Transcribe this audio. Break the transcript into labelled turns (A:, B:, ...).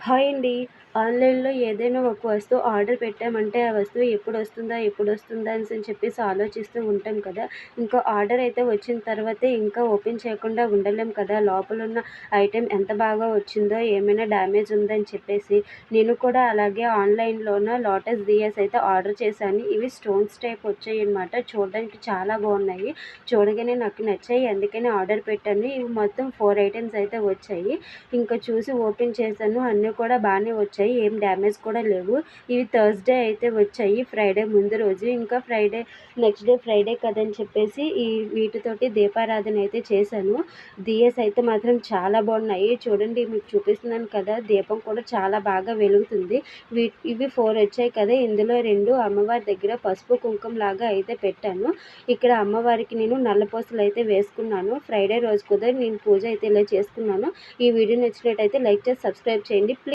A: Hi అండి ఆన్లైన్లో ఏదైనా ఒక వస్తువు ఆర్డర్ పెట్టామంటే ఆ వస్తువు ఎప్పుడు వస్తుందా ఎప్పుడు వస్తుందా అని చెప్పేసి ఆలోచిస్తూ ఉంటాం కదా. ఇంకా ఆర్డర్ అయితే వచ్చిన తర్వాతే ఇంకా ఓపెన్ చేయకుండా ఉండలేం కదా. లోపల ఉన్న ఐటెం ఎంత బాగా వచ్చిందో ఏమైనా డ్యామేజ్ ఉందని చెప్పేసి. నేను కూడా అలాగే ఆన్లైన్లోన లోటస్ దియాస్ అయితే ఆర్డర్ చేశాను. ఇవి స్టోన్స్ టైప్ వచ్చాయి అనమాట చూడడానికి చాలా బాగున్నాయి. చూడగానే నాకు నచ్చాయి. అందుకనే ఆర్డర్ పెట్టాను. ఇవి మొత్తం ఫోర్ ఐటమ్స్ అయితే వచ్చాయి. ఇంకా చూసి ఓపెన్ చేశాను. అన్నీ కూడా బాగానే వచ్చాయి. ఏం డ్యామేజ్ కూడా లేవు. ఇవి థర్స్డే అయితే వచ్చాయి ఫ్రైడే ముందు రోజు. ఇంకా ఫ్రైడే నెక్స్ట్ డే ఫ్రైడే కదని చెప్పేసి ఈ వీటితోటి దీపారాధన అయితే చేశాను. దియస్ అయితే మాత్రం చాలా బాగున్నాయి. చూడండి మీకు చూపిస్తున్నాను కదా దీపం కూడా చాలా బాగా వెలుగుతుంది. వీ ఇవి ఫోర్ వచ్చాయి కదా ఇందులో రెండు అమ్మవారి దగ్గర పసుపు కుంకుమ లాగా అయితే పెట్టాను. ఇక్కడ అమ్మవారికి నేను నల్లపూసలు అయితే వేసుకున్నాను. ఫ్రైడే రోజు కూడా నేను పూజ అయితే ఇలా చేసుకున్నాను. ఈ వీడియో నచ్చినట్టయితే లైక్ చేసి సబ్స్క్రైబ్ చేయండి. ప్లీజ్